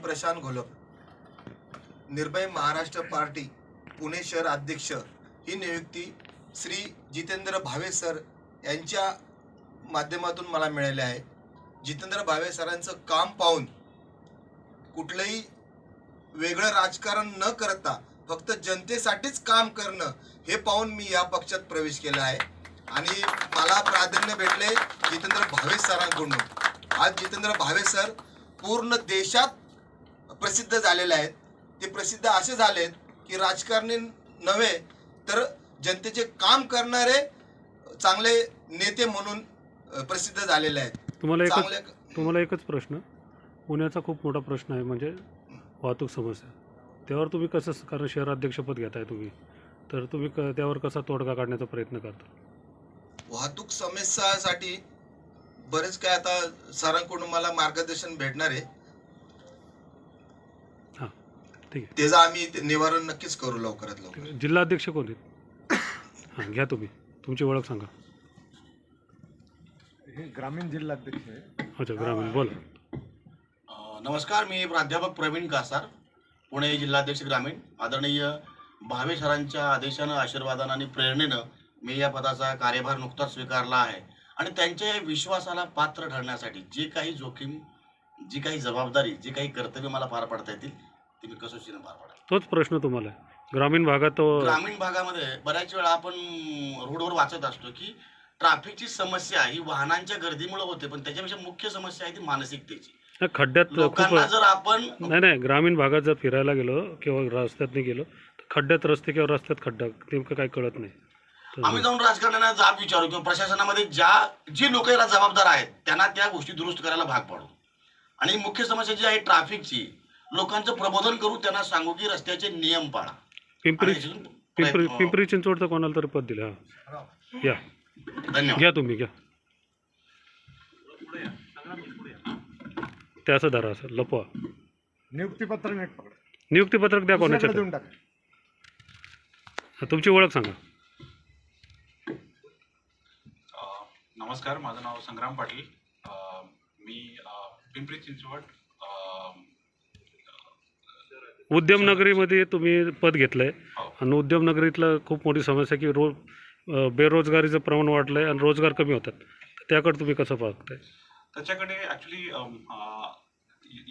प्रशांत घोलप. निर्भय महाराष्ट्र पार्टी पुणे शहर अध्यक्ष. ही नियुक्ती श्री जितेंद्र भावे सर यांच्या माध्यमातून मला मिळाले आहे. जितेंद्र भावे सरांचं काम पाहून कुठलंही वेगळं राजकारण न करता फक्त जनतेसाठीच काम करणं हे पाहून मी या पक्षात प्रवेश केला आहे. आणि मला प्राधान्य भेटले जितेंद्र भावे सरांकडून. आज जितेंद्र भावे सर पूर्ण देशात प्रसिद्ध झालेले आहेत. ते प्रसिद्ध असे झालेत की राजकारणी नव्हे तर जनतेचे काम करणारे चांगले नेते म्हणून प्रसिद्ध झालेले आहेत. तुम्हाला एकच चांगल्या तुम्हाला एकच प्रश्न. पुण्याचा खूप मोठा प्रश्न आहे म्हणजे वाहतूक समस्या. त्यावर तुम्ही कसं कारण शहराध्यक्षपद घेताय तुम्ही तर तुम्ही क त्यावर कसा तोडगा काढण्याचा प्रयत्न करता? वाहतूक समस्यासाठी बरेच काय आता सरांकडून मला मार्गदर्शन भेटणार आहे. ठीक त्याचं आम्ही ते निवारण नक्कीच करू लवकरात लवकर. आहे जिल्हाध्यक्ष कोण आहेत? हां घ्या तुम्ही. तुमची ओळख सांगा. हे ग्रामीण जिल्हाध्यक्ष आहे अच्छा ग्रामीण. बोला. अ, नमस्कार मी प्राध्यापक प्रवीण कासार पुणे जिल्हाध्यक्ष ग्रामीण. आदरणीय भावे सरांच्या आदेशानं आशीर्वादानं आणि प्रेरणेनं मी या पदाचा कार्यभार नुकताच स्वीकारला आहे. आणि त्यांच्या या विश्वासाला पात्र ठरण्यासाठी जे काही जोखीम जी काही जबाबदारी जी काही कर्तव्य मला पार पाडता येतील ती मी कसोशीनं पार पाडेल. तोच प्रश्न तुम्हाला आहे. ग्रामीण भागात तो ग्रामीण भागामध्ये बऱ्याच वेळा आपण रोडवर वाचत असतो की ट्रॅफिकची समस्या ही वाहनांच्या गर्दीमुळे होते पण त्याच्यापेक्षा मुख्य समस्या आहे ती मानसिकतेची. नाही, खड्ड्यात खूप लोकांना जर आपण नाही नाही ग्रामीण भागात जर फिरायला गेलो किंवा रस्त्यातनी गेलो तर खड्ड्यात रस्ते किंवा रस्त्यात खड्डा नेमकं काही कळत नाही. तर- आम्ही जाऊन राजकारण्यांना जाब विचारू किंवा प्रशासनामध्ये ज्या जी लोक याला जबाबदार आहेत त्यांना त्या गोष्टी दुरुस्त करायला भाग पाडू. आणि मुख्य समस्या जी आहे ट्रॅफिकची लोकांचं प्रबोधन करू त्यांना सांगू की रस्त्याचे नियम पाळा. पिंपरी आणि पिंपरी प्रयत्न- पिंपरी चिंचवडचं कोणाला तरी पद दिलं हां. या. धन्यवाद. घ्या तुम्ही घ्या. ते असं धरा असं लपवा. नियुक्तीपत्र नीट पकड. नियुक्तीपत्रक द्या कोणाच्या देऊन टाका. तुमची ओळख सांगा. अ, नमस्कार माझं नाव संग्राम पाटील. अ, मी अ, पिंपरी चिंचवड उद्यमनगरीमध्ये तुम्ही पद घेतलं आहे आणि उद्यमनगरीतलं खूप मोठी समस्या की रो बेरोजगारीचं प्रमाण वाढलं आहे आणि रोजगार कमी होतात. तर त्याकडे तुम्ही कसं पाहताय? त्याच्याकडे ॲक्च्युली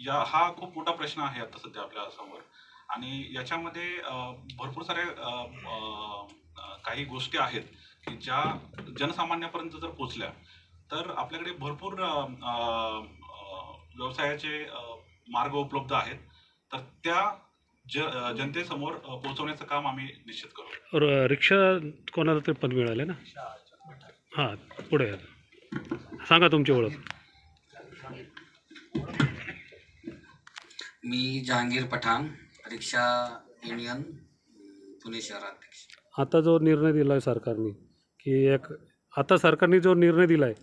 या हा खूप मोठा प्रश्न आहे आता सध्या आपल्यासमोर. आणि याच्यामध्ये भरपूर साऱ्या काही गोष्टी आहेत की ज्या जनसामान्यापर्यंत जर पोचल्या तर आपल्याकडे भरपूर व्यवसायाचे मार्ग उपलब्ध आहेत. तर त्या ज जनतेसमोर पोहोचवण्याचं काम आम्ही निश्चित करू. र- रिक्षा कोणाला तरी पद मिळालं ना? हां पुढे या. सांगा तुमची ओळख. मी जहांगीर पठाण रिक्षा युनियन पुणे शहराध्यक्ष आता जो निर्णय दिला आहे सरकारने की एक आता सरकारने जो निर्णय दिला आहे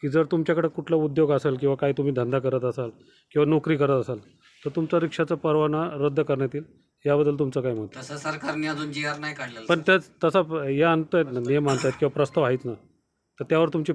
की जर तुमच्याकडे कुठला उद्योग असेल किंवा काही तुम्ही धंदा करत असाल किंवा नोकरी करत असाल तर तुमचा रिक्षाचा परवाना रद्द करण्यात येईल. याबद्दल तुमचं काय मत? तसं सरकारने अजून जी आर नाही काढलेला पण त्याच तसा या आणतायत ना नियम आणतायत किंवा प्रस्ताव आहेच ना तर त्यावर तुमची